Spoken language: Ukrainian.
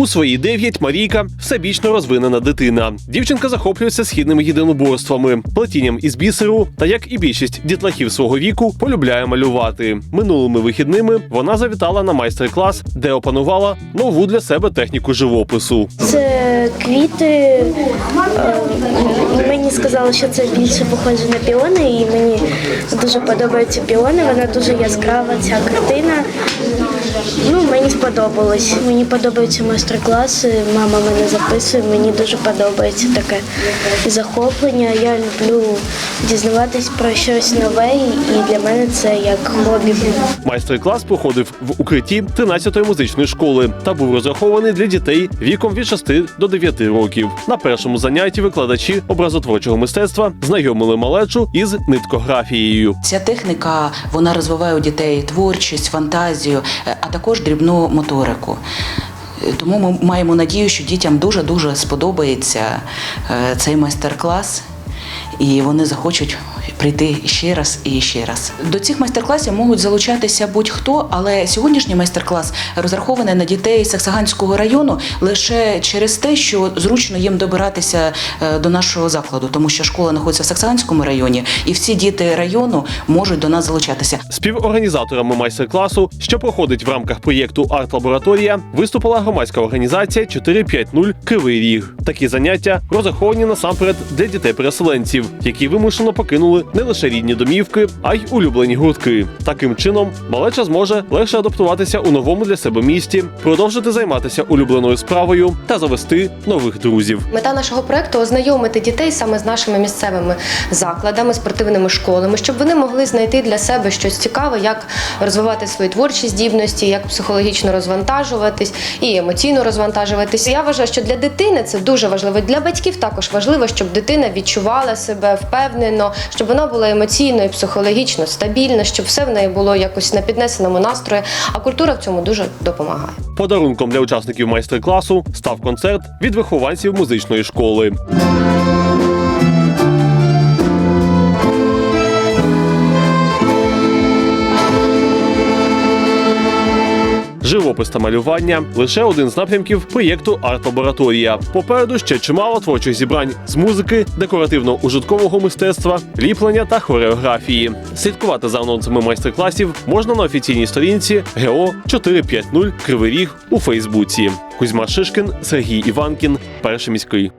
У свої дев'ять Марійка всебічно розвинена дитина. Дівчинка захоплюється східними єдиноборствами, плетінням із бісеру та, як і більшість дітлахів свого віку, полюбляє малювати. Минулими вихідними вона завітала на майстер-клас, де опанувала нову для себе техніку живопису. Це квіти. е, Мені сказали, що це більше похоже на піони, і мені дуже подобаються піони. Вона дуже яскрава, ця картина. Ну, мені сподобалось. Мені подобаються майстер-класи. Мама мене записує. Мені дуже подобається таке захоплення. Я люблю дізнаватись про щось нове, і для мене це як хобі. Майстер-клас проходив в укритті 13-ї музичної школи та був розрахований для дітей віком від 6 до 9 років. На першому занятті викладачі образотворчого мистецтва знайомили малечу із ниткографією. Ця техніка вона розвиває у дітей творчість, фантазію, е, а також дрібну моторику. Е, Тому ми маємо надію, що дітям дуже дуже сподобається е, цей майстер-клас, і вони захочуть прийти ще раз і ще раз. До цих майстер-класів можуть залучатися будь-хто, але сьогоднішній майстер-клас розрахований на дітей Саксаганського району лише через те, що зручно їм добиратися е, до нашого закладу, тому що школа знаходиться в Саксаганському районі, і всі діти району можуть до нас залучатися. Співорганізаторами майстер-класу, що проходить в рамках проєкту Арт-лабораторія, виступила громадська організація 450 Кривий Ріг. Такі заняття розраховані насамперед для дітей-переселенців, які вимушено покинули не лише рідні домівки, а й улюблені гуртки. Таким чином, малеча зможе легше адаптуватися у новому для себе місті, продовжити займатися улюбленою справою та завести нових друзів. Мета нашого проекту ознайомити дітей саме з нашими місцевими закладами, спортивними школами, щоб вони могли знайти для себе щось цікаве, як розвивати свої творчі здібності, як психологічно розвантажуватись і емоційно розвантажуватись. Я вважаю, що для дитини це дуже важливо. Для батьків також важливо, щоб дитина відчувала себе впевнено, щоб вона була емоційно і психологічно стабільна, щоб все в неї було якось на піднесеному настрої. А культура в цьому дуже допомагає. Подарунком для учасників майстер-класу став концерт від вихованців музичної школи. Живопис та малювання лише один з напрямків проєкту Арт-лабораторія. Попереду ще чимало творчих зібрань з музики, декоративно-ужиткового мистецтва, ліплення та хореографії. Слідкувати за анонсами майстер-класів можна на офіційній сторінці ГО 450 Кривий Ріг у Фейсбуці. Кузьма Шишкін, Сергій Іванкін, перший міський.